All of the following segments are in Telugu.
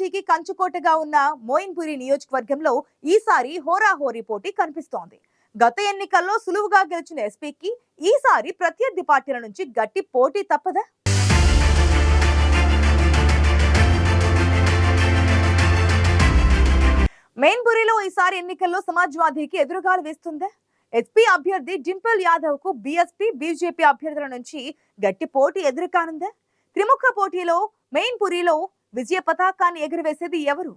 పార్టీకి కంచుకోటగా ఉన్న మోయిన్పురి నియోజకవర్గంలో ఈసారి హోరాహోరీ పోటీ కనిపిస్తోంది. గత ఎన్నికల్లో సులువుగా గెలిచిన ఎస్పీకి ఈసారి ప్రత్యర్థి పార్టీల నుంచి గట్టి పోటీ తప్పదా? మెయిన్పురిలో ఈసారి ఎన్నికల్లో సమాజ్వాదీకి ఎదురుగాలు వేస్తుందా? ఎస్పీ అభ్యర్థి డింపుల్ యాదవ్కు బీఎస్పీ బీజేపీ అభ్యర్థుల నుంచి గట్టి పోటీ ఎదురుకానుందా? త్రిముఖ పోటీలో మెయిన్పురిలో విజయ పతాకాన్ని ఎగురవేసేది ఎవరు?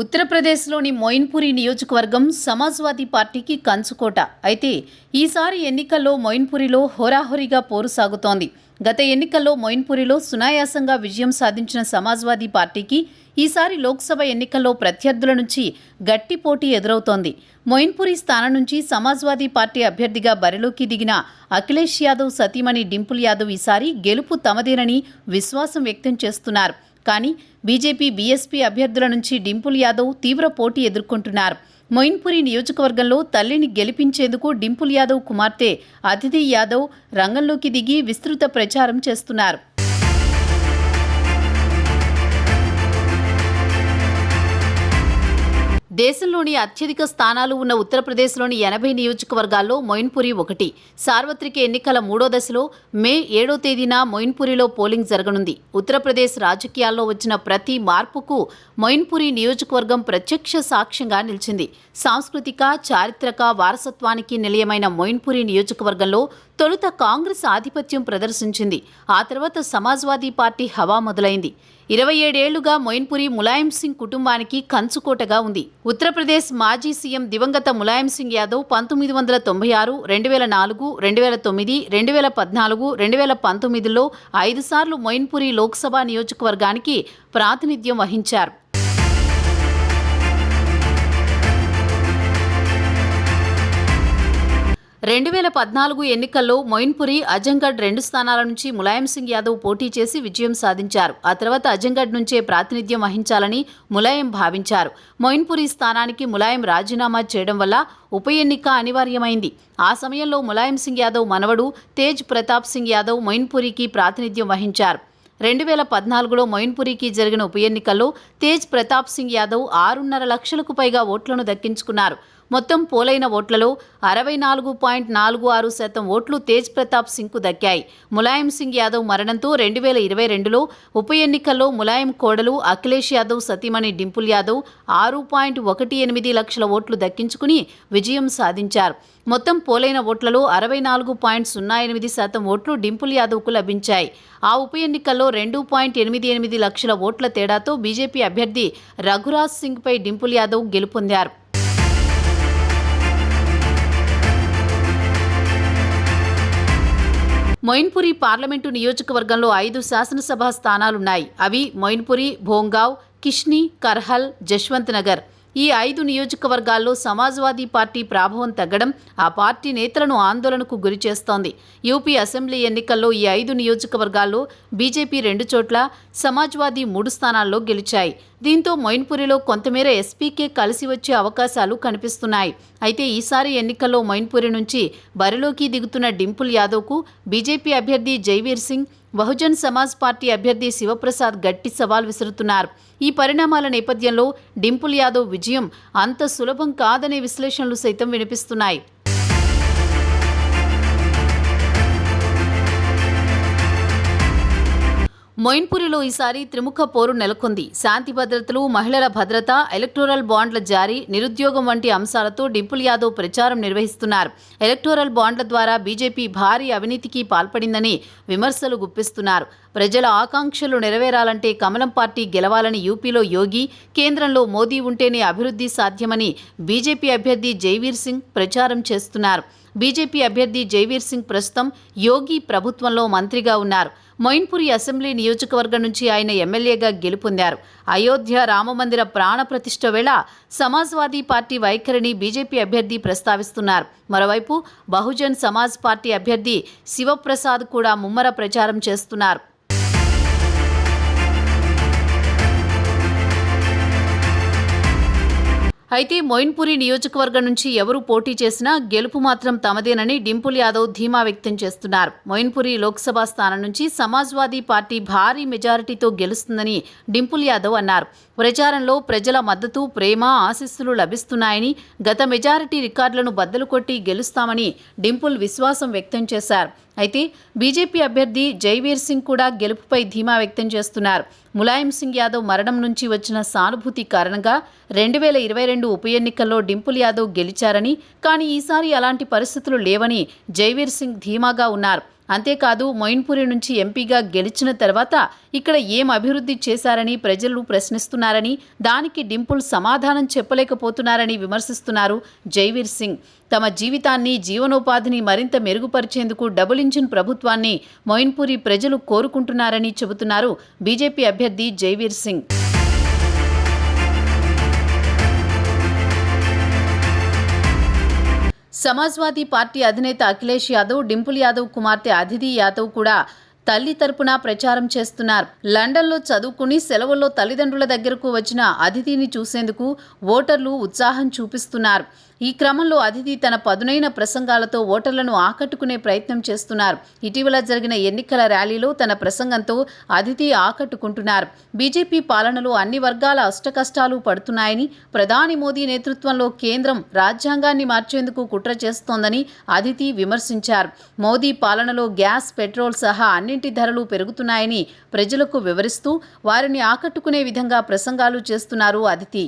ఉత్తరప్రదేశ్లోని మొయిన్పురి నియోజకవర్గం సమాజ్వాదీ పార్టీకి కంచుకోట. అయితే ఈసారి ఎన్నికల్లో మొయిన్పురిలో హోరాహోరీగా పోరు సాగుతోంది. గత ఎన్నికల్లో మొయిన్పురిలో సునాయాసంగా విజయం సాధించిన సమాజ్వాదీ పార్టీకి ఈసారి లోక్సభ ఎన్నికల్లో ప్రత్యర్థుల నుంచి గట్టి పోటీ ఎదురవుతోంది. మొయిన్పురి స్థానం నుంచి సమాజ్వాదీ పార్టీ అభ్యర్థిగా బరిలోకి దిగిన అఖిలేష్ యాదవ్ సతీమణి డింపుల్ యాదవ్ ఈసారి గెలుపు తమదేనని విశ్వాసం వ్యక్తం చేస్తున్నారు. కానీ బీజేపీ బీఎస్పీ అభ్యర్థుల నుంచి డింపుల్ యాదవ్ తీవ్ర పోటీ ఎదుర్కొంటున్నారు. మొయిన్పురి నియోజకవర్గంలో తల్లిని గెలిపించేందుకు డింపుల్ యాదవ్ కుమార్తె అతిథి యాదవ్ రంగంలోకి దిగి విస్తృత ప్రచారం చేస్తున్నారు. దేశంలోని అత్యధిక స్థానాలు ఉన్న ఉత్తరప్రదేశ్లోని ఎనభై నియోజకవర్గాల్లో మొయిన్పురి ఒకటి సార్వత్రిక ఎన్నికల మూడో దశలో మే ఏడో తేదీన మొయిన్పురిలో పోలింగ్ జరగనుంది. ఉత్తరప్రదేశ్ రాజకీయాల్లో వచ్చిన ప్రతి మార్పుకు మొయిన్పురి నియోజకవర్గం ప్రత్యక్ష సాక్ష్యంగా నిలిచింది. సాంస్కృతిక చారిత్రక వారసత్వానికి నిలయమైన మొయిన్పురి నియోజకవర్గంలో తొలుత కాంగ్రెస్ ఆధిపత్యం ప్రదర్శించింది. ఆ తర్వాత సమాజ్వాదీ పార్టీ హవా మొదలైంది. ఇరవై ఏడేళ్ళుగా మొయిన్పురి ములాయం సింగ్ కుటుంబానికి కంచుకోటగా ఉంది. ఉత్తరప్రదేశ్ మాజీ సీఎం దివంగత ములాయం సింగ్ యాదవ్ పంతొమ్మిది వందల తొంభై ఆరు రెండు వేల నాలుగు రెండు వేల తొమ్మిది రెండు వేల పద్నాలుగు రెండు వేల పంతొమ్మిదిలో ఐదుసార్లు మొయిన్పురి లోక్సభ నియోజకవర్గానికి ప్రాతినిధ్యం వహించారు. రెండు వేల పద్నాలుగు ఎన్నికల్లో మొయిన్పురి అజంగఢ్ రెండు స్థానాల నుంచి ములాయం సింగ్ యాదవ్ పోటీ చేసి విజయం సాధించారు. ఆ తర్వాత అజంగఢ్ నుంచే ప్రాతినిధ్యం వహించాలని ములాయం భావించారు. మొయిన్పురి స్థానానికి ములాయం రాజీనామా చేయడం వల్ల ఉప ఎన్నిక అనివార్యమైంది. ఆ సమయంలో ములాయం సింగ్ యాదవ్ మనవడు తేజ్ ప్రతాప్ సింగ్ యాదవ్ మొయిన్పురికి ప్రాతినిధ్యం వహించారు. రెండు వేల పద్నాలుగులో మొయిన్పురికి జరిగిన ఉప ఎన్నికల్లో తేజ్ ప్రతాప్ సింగ్ యాదవ్ ఆరున్నర లక్షలకు పైగా ఓట్లను దక్కించుకున్నారు. మొత్తం పోలైన ఓట్లలో అరవై నాలుగు పాయింట్ నాలుగు ఆరు శాతం ఓట్లు తేజ్ ప్రతాప్ సింగ్కు దక్కాయి. ములాయం సింగ్ యాదవ్ మరణంతో రెండు వేల ఇరవై రెండులో ఉప ఎన్నికల్లో ములాయం కోడలు అఖిలేష్ యాదవ్ సతీమణి డింపుల్ యాదవ్ ఆరు పాయింట్ ఒకటి ఎనిమిది లక్షల ఓట్లు దక్కించుకుని విజయం సాధించారు. మొత్తం పోలైన ఓట్లలో అరవై నాలుగు పాయింట్ సున్నా ఎనిమిది శాతం ఓట్లు డింపుల్ యాదవ్కు లభించాయి. ఆ ఉప ఎన్నికల్లో రెండు పాయింట్ ఎనిమిది ఎనిమిది లక్షల ఓట్ల తేడాతో బీజేపీ అభ్యర్థి రఘురాజ్ సింగ్పై డింపుల్ యాదవ్ గెలుపొందారు. మొయిన్పురి పార్లమెంటు నియోజకవర్గంలో ఐదు శాసనసభ స్థానాలున్నాయి. అవి మొయిన్పురి భోంగావ్ కిష్ని కర్హల్ జశ్వంత్ నగర్. ఈ ఐదు నియోజకవర్గాల్లో సమాజ్వాదీ పార్టీ ప్రాభవం తగ్గడం ఆ పార్టీ నేతలను ఆందోళనకు గురి చేస్తోంది. యూపీ అసెంబ్లీ ఎన్నికల్లో ఈ ఐదు నియోజకవర్గాల్లో బీజేపీ రెండు చోట్ల సమాజ్వాదీ మూడు స్థానాల్లో గెలిచాయి. దీంతో మొయిన్పురిలో కొంతమేర ఎస్పీకే కలిసి వచ్చే అవకాశాలు కనిపిస్తున్నాయి. అయితే ఈసారి ఎన్నికల్లో మొయిన్పురి నుంచి బరిలోకి దిగుతున్న డింపుల్ యాదవ్కు బీజేపీ అభ్యర్థి జైవీర్ సింగ్ బహుజన్ సమాజ్ పార్టీ అభ్యర్థి శివప్రసాద్ గట్టి సవాల్ విసురుతున్నారు. ఈ పరిణామాల నేపథ్యంలో డింపుల్ యాదవ్ విజయం అంత సులభం కాదనే విశ్లేషణలు సైతం వినిపిస్తున్నాయి. మొయిన్పురిలో ఈసారి త్రిముఖ పోరు నెలకొంది. శాంతి భద్రతలు మహిళల భద్రత ఎలక్టోరల్ బాండ్ల జారీ నిరుద్యోగం వంటి అంశాలతో డింపుల్ యాదవ్ ప్రచారం నిర్వహిస్తున్నారు. ఎలక్టోరల్ బాండ్ల ద్వారా బీజేపీ భారీ అవినీతికి పాల్పడిందని విమర్శలు గుప్పిస్తున్నారు. ప్రజల ఆకాంక్షలు నెరవేరాలంటే కమలం పార్టీ గెలవాలని యూపీలో యోగి కేంద్రంలో మోదీ ఉంటేనే అభివృద్ధి సాధ్యమని బీజేపీ అభ్యర్థి జైవీర్ సింగ్ ప్రచారం చేస్తున్నారు. బీజేపీ అభ్యర్థి జైవీర్ సింగ్ ప్రస్తుతం యోగి ప్రభుత్వంలో మంత్రిగా ఉన్నారు. మొయిన్పురి అసెంబ్లీ నియోజకవర్గం నుంచి ఆయన ఎమ్మెల్యేగా గెలుపొందారు. అయోధ్య రామమందిర ప్రాణప్రతిష్ఠ వేళ సమాజ్వాదీ పార్టీ వైఖరిని బీజేపీ అభ్యర్థి ప్రస్తావిస్తున్నారు. మరోవైపు బహుజన్ సమాజ్ పార్టీ అభ్యర్థి శివప్రసాద్ కూడా ముమ్మర ప్రచారం చేస్తున్నారు. అయితే మొయిన్పురి నియోజకవర్గం నుంచి ఎవరు పోటీ చేసినా గెలుపు మాత్రం తమదేనని డింపుల్ యాదవ్ ధీమా వ్యక్తం చేస్తున్నారు. మొయిన్పురి లోక్సభ స్థానం నుంచి సమాజ్వాదీ పార్టీ భారీ మెజారిటీతో గెలుస్తుందని డింపుల్ యాదవ్ అన్నారు. ప్రచారంలో ప్రజల మద్దతు ప్రేమ ఆశీస్సులు లభిస్తున్నాయని గత మెజారిటీ రికార్డులను బద్దలు కొట్టి గెలుస్తామని డింపుల్ విశ్వాసం వ్యక్తం చేశారు. అయితే బీజేపీ అభ్యర్థి జైవీర్ సింగ్ కూడా గెలుపుపై ధీమా వ్యక్తం చేస్తున్నారు. ములాయం సింగ్ యాదవ్ మరణం నుంచి వచ్చిన సానుభూతి కారణంగా రెండు వేల ఇరవై రెండు ఉప ఎన్నికల్లో డింపుల్ యాదవ్ గెలిచారని కానీ ఈసారి అలాంటి పరిస్థితులు లేవని జైవీర్ సింగ్ ధీమాగా ఉన్నారు. అంతేకాదు మొయిన్పురి నుంచి ఎంపీగా గెలిచిన తర్వాత ఇక్కడ ఏం అభివృద్ధి చేశారని ప్రజలు ప్రశ్నిస్తున్నారని దానికి డింపుల్ సమాధానం చెప్పలేకపోతున్నారని విమర్శిస్తున్నారు జైవీర్ సింగ్. తమ జీవితాన్ని జీవనోపాధిని మరింత మెరుగుపరిచేందుకు డబుల్ ఇంజిన్ ప్రభుత్వాన్ని మొయిన్పురి ప్రజలు కోరుకుంటున్నారని చెబుతున్నారు బీజేపీ అభ్యర్థి జైవీర్ సింగ్. సమాజ్వాదీ పార్టీ అధినేత అఖిలేష్ యాదవ్ డింపుల్ యాదవ్ కుమార్తె అదితి యాదవ్ కూడా తల్లి తరపున ప్రచారం చేస్తున్నారు. లండన్లో చదువుకుని సెలవుల్లో తల్లిదండ్రుల దగ్గరకు వచ్చిన అతిథిని చూసేందుకు ఓటర్లు ఉత్సాహం చూపిస్తున్నారు. ఈ క్రమంలో అతిథి తన పదునైన ప్రసంగాలతో ఓటర్లను ఆకట్టుకునే ప్రయత్నం చేస్తున్నారు. ఇటీవల జరిగిన ఎన్నికల ర్యాలీలో తన ప్రసంగంతో అతిథి ఆకట్టుకుంటున్నారు. బీజేపీ పాలనలో అన్ని వర్గాల అష్టకష్టాలు పడుతున్నాయని ప్రధాని మోదీ నేతృత్వంలో కేంద్రం రాజ్యాంగాన్ని మార్చేందుకు కుట్ర చేస్తోందని అదితి విమర్శించారు. మోదీ పాలనలో గ్యాస్ పెట్రోల్ సహా అన్నింటి ధరలు పెరుగుతున్నాయని ప్రజలకు వివరిస్తూ వారిని ఆకట్టుకునే విధంగా ప్రసంగాలు చేస్తున్నారు అదితి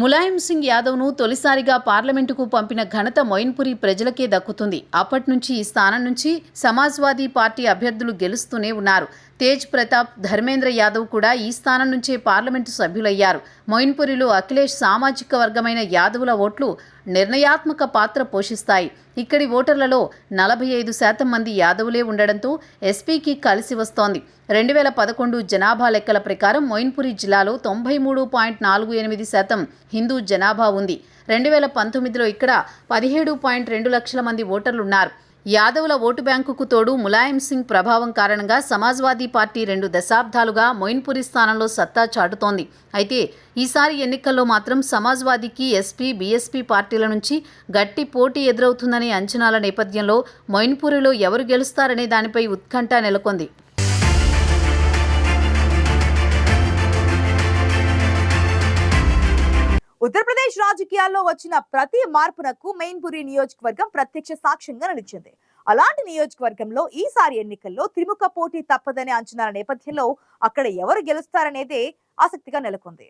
ములాయం సింగ్ యాదవ్ను తొలిసారిగా పార్లమెంటుకు పంపిన ఘనత మొయిన్పురి ప్రజలకే దక్కుతుంది. అప్పటి నుంచి ఈ స్థానం నుంచి సమాజ్వాదీ పార్టీ అభ్యర్థులు గెలుస్తూనే ఉన్నారు. తేజ్ ప్రతాప్ ధర్మేంద్ర యాదవ్ కూడా ఈ స్థానం నుంచే పార్లమెంటు సభ్యులయ్యారు. మొయిన్పురిలో అఖిలేష్ సామాజిక వర్గమైన యాదవుల ఓట్లు నిర్ణయాత్మక పాత్ర పోషిస్తాయి. ఇక్కడి ఓటర్లలో నలభై ఐదు శాతం మంది యాదవులే ఉండడంతో ఎస్పీకి కలిసి వస్తోంది. రెండు వేల పదకొండు జనాభా లెక్కల ప్రకారం మొయిన్పురి జిల్లాలో తొంభై మూడు పాయింట్ నాలుగు ఎనిమిది శాతం హిందూ జనాభా ఉంది. రెండు వేల పంతొమ్మిదిలో ఇక్కడ పదిహేడు పాయింట్ రెండు లక్షల మంది ఓటర్లున్నారు. యాదవుల ఓటు బ్యాంకుకు తోడు ములాయం సింగ్ ప్రభావం కారణంగా సమాజ్వాదీ పార్టీ రెండు దశాబ్దాలుగా మొయిన్పురి స్థానంలో సత్తా చాటుతోంది. అయితే ఈసారి ఎన్నికల్లో మాత్రం సమాజ్వాదీకి ఎస్పీ బీఎస్పీ పార్టీల నుంచి గట్టి పోటీ ఎదురవుతుందనే అంచనాల నేపథ్యంలో మొయిన్పురిలో ఎవరు గెలుస్తారనే దానిపై ఉత్కంఠ నెలకొంది. ఉత్తరప్రదేశ్ రాజకీయాల్లో వచ్చిన ప్రతి మార్పునకు మెయిన్పురి నియోజకవర్గం ప్రత్యక్ష సాక్ష్యంగా నిలిచింది. అలాంటి నియోజకవర్గంలో ఈసారి ఎన్నికల్లో త్రిముఖ పోటీ తప్పదనే అంచనాల నేపథ్యంలో అక్కడ ఎవరు గెలుస్తారనేదే ఆసక్తిగా నెలకొంది.